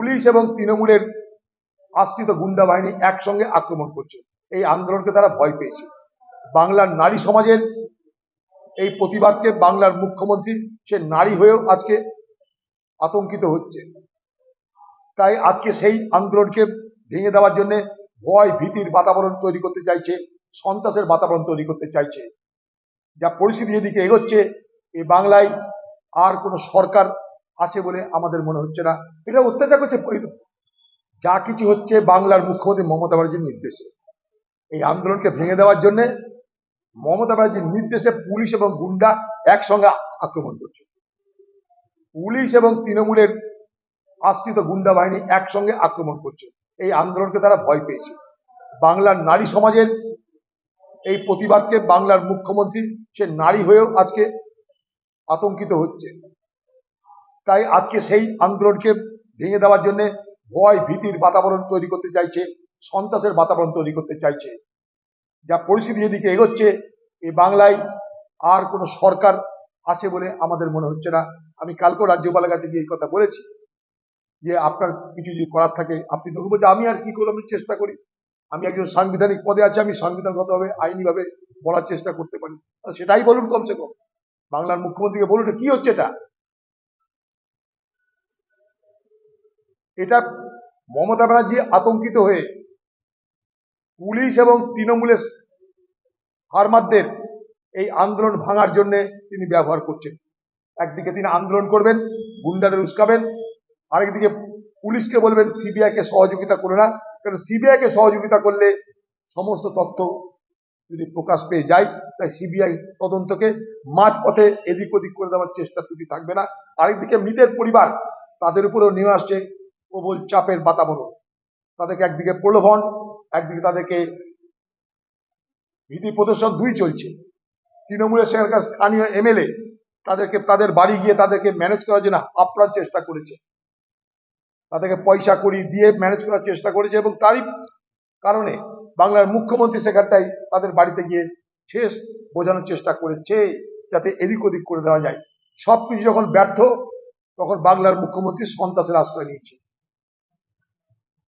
Police এবং তৃণমূলের আশ্রিত গুন্ডা বাহিনী একসঙ্গে আক্রমণ করছে। এই আন্দোলনকে তারা ভয় পেয়েছে। বাংলার নারী সমাজের এই প্রতিবাদকে বাংলার মুখ্যমন্ত্রী, সে নারী হয়েও আজকে আতঙ্কিত হচ্ছে। তাই আজকে সেই আন্দোলনকে ভেঙে দেওয়ার জন্য ভয় ভীতির বাতাবরণ তৈরি করতে চাইছে, সন্ত্রাসের বাতাবরণ তৈরি করতে চাইছে। যা পরিস্থিতি যেদিকে এগোচ্ছে এই বাংলায় আর কোনো সরকার আছে বলে আমাদের মনে হচ্ছে না। এটা অত্যাচার করছে যা কিছু হচ্ছে বাংলার মুখ্যমন্ত্রী মমতা ব্যানার্জির নির্দেশে। এই আন্দোলনকে ভেঙে দেওয়ার জন্য মমতা ব্যানার্জির নির্দেশে পুলিশ এবং গুন্ডা একসঙ্গে আক্রমণ করছে। পুলিশ এবং তৃণমূলের আশ্রিত গুন্ডা বাহিনী একসঙ্গে আক্রমণ করছে। এই আন্দোলনকে তারা ভয় পেয়েছে। বাংলার নারী সমাজের এই প্রতিবাদকে বাংলার মুখ্যমন্ত্রী সে নারী হয়েও আজকে আতঙ্কিত হচ্ছে। তাই আজকে সেই আন্দোলনকে ভেঙে দেওয়ার জন্য ভয় ভীতির বাতাবরণ তৈরি করতে চাইছে, সন্ত্রাসের বাতাবরণ তৈরি করতে চাইছে। যা পরিস্থিতি যেদিকে এগোচ্ছে এই বাংলায় আর কোনো সরকার আছে বলে আমাদের মনে হচ্ছে না। আমি কালকেও রাজ্যপালের কাছে গিয়ে এই কথা বলেছি যে আপনার কিছু যদি করার থাকে, আপনি বলছে আমি আর কি করব, আমি চেষ্টা করি। আমি একজন সাংবিধানিক পদে আছি, আমি সাংবিধানগতভাবে আইনিভাবে বলার চেষ্টা করতে পারি। সেটাই বলুন কমসে কম। বাংলার মুখ্যমন্ত্রীকে বলুন কি হচ্ছে এটা? এটা মমতা ব্যানার্জি আতঙ্কিত হয়ে পুলিশ এবং তৃণমূলের ফার্মারদের এই আন্দোলন ভাঙার জন্য তিনি ব্যবহার করছেন। একদিকে তিনি আন্দোলন করবেন, গুন্ডাদের উস্কাবেন, আরেকদিকে পুলিশকে বলবেন, সিবিআই কে সহযোগিতা করে না। কারণ সিবিআই কে সহযোগিতা করলে সমস্ত তথ্য যদি প্রকাশ পেয়ে যায়, তাই সিবিআই তদন্তকে মাঝ পথে এদিক ওদিক করে দেওয়ার চেষ্টা ত্রুটি থাকবে না। আরেকদিকে মৃতের পরিবার তাদের উপরেও নেমে আসছে প্রবল চাপের বাতাবরণ। তাদেরকে একদিকে প্রলোভন, একদিকে তাদেরকে ভীতি প্রদর্শন দুই চলছে। তৃণমূলের সেখানকার স্থানীয় এমএলএ তাদেরকে, তাদের বাড়ি গিয়ে তাদেরকে ম্যানেজ করার জন্য আপ্রাণ চেষ্টা করেছে। তাদেরকে পয়সা করি দিয়ে ম্যানেজ করার চেষ্টা করেছে এবং তারই কারণে বাংলার মুখ্যমন্ত্রী সেখানটাই তাদের বাড়িতে গিয়ে শেষ বোঝানোর চেষ্টা করেছে যাতে এদিক ওদিক করে দেওয়া যায়। সবকিছু যখন ব্যর্থ, তখন বাংলার মুখ্যমন্ত্রী সন্ত্রাসের আশ্রয় নিয়েছে।